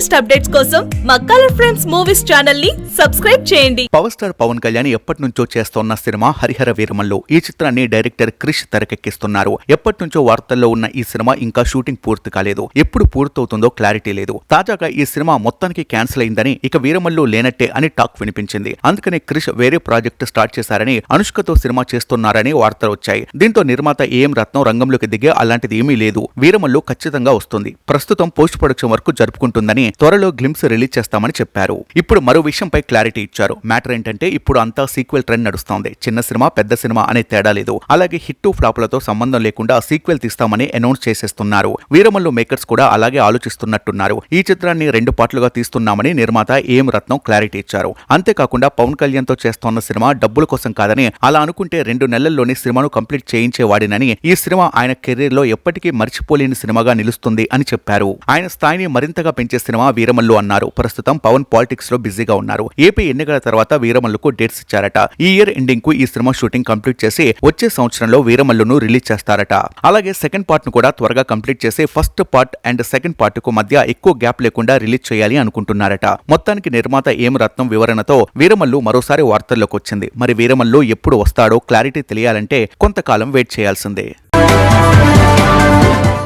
Latest updates కోసం మా colour friends movies ఛానల్ని సబ్స్క్రైబ్ చేయండి. పవర్ స్టార్ పవన్ కళ్యాణ్ ఎప్పటి నుంచో చేస్తోన్న సినిమా హరిహర వీరమల్లు. ఈ చిత్రాన్ని డైరెక్టర్ క్రిష్ తెరకెక్కిస్తున్నారు. ఎప్పటి నుంచో వార్తల్లో ఉన్న ఈ సినిమా ఇంకా షూటింగ్ పూర్తి కాలేదు. ఎప్పుడు పూర్తవుతుందో క్లారిటీ లేదు. తాజాగా ఈ సినిమా మొత్తానికి క్యాన్సిల్ అయిందని ఇక వీరమల్లు లేనట్టే అని టాక్ వినిపించింది. అందుకనే క్రిష్ వేరే ప్రాజెక్ట్ స్టార్ట్ చేశారని అనుష్కతో సినిమా చేస్తున్నారని వార్తలు వచ్చాయి. దీంతో నిర్మాత ఏఎం రత్నం రంగంలోకి దిగే అలాంటిది ఏమీ లేదు. వీరమల్లు ఖచ్చితంగా వస్తుంది. ప్రస్తుతం పోస్ట్ ప్రొడక్షన్ వరకు జరుపుకుంటుందని త్వరలో గ్లిమ్స్ రిలీజ్ చేస్తామని చెప్పారు. ఇప్పుడు మరో విషయంపై క్లారిటీ ఇచ్చారు. మ్యాటర్ ఏంటంటే ఇప్పుడు అంతా సీక్వెల్ ట్రెండ్ నడుస్తోంది. చిన్న సినిమా పెద్ద సినిమా అనే తేడా లేదు. అలాగే హిట్ ఫ్లాపులతో సంబంధం లేకుండా సీక్వెల్ తీస్తామని అనౌన్స్ చేసేస్తున్నారు. వీరమల్లు మేకర్స్ కూడా అలాగే ఆలోచిస్తున్నట్టున్నారు. ఈ చిత్రాన్ని రెండు పాటలుగా తీస్తున్నామని నిర్మాత ఏం రత్నం క్లారిటీ ఇచ్చారు. అంతేకాకుండా పవన్ కళ్యాణ్తో చేస్తోన్న సినిమా డబ్బుల కోసం కాదని అలా అనుకుంటే రెండు నెలల్లోనే సినిమాను కంప్లీట్ చేయించేవాడినని ఈ సినిమా ఆయన కెరీర్లో ఎప్పటికీ మర్చిపోలేని సినిమాగా నిలుస్తుంది అని చెప్పారు. ఆయన స్థాయిని మరింతగా పెంచే సినిమా వీరమల్లు అన్నారు. ప్రస్తుతం పవన్ పాలిటిక్స్లో బిజీగా ఉన్నారు. ఏపీ ఎన్నికల తర్వాత వీరమల్లుకు డేట్స్ ఇచ్చారట. ఈ ఇయర్ ఎండింగ్కు ఈ సినిమా షూటింగ్ కంప్లీట్ చేసి వచ్చే సంవత్సరంలో వీరమల్లును రిలీజ్ చేస్తారట. అలాగే సెకండ్ పార్ట్ను కూడా త్వరగా కంప్లీట్ చేసి ఫస్ట్ పార్ట్ అండ్ సెకండ్ పార్ట్కు మధ్య ఎక్కువ గ్యాప్ లేకుండా రిలీజ్ చేయాలి అనుకుంటున్నారట. మొత్తానికి నిర్మాత ఏం రత్నం వివరణతో వీరమల్లు మరోసారి వార్తల్లోకి వచ్చింది. మరి వీరమల్లు ఎప్పుడు వస్తాడో క్లారిటీ తెలియాలంటే కొంతకాలం వెయిట్ చేయాల్సిందే.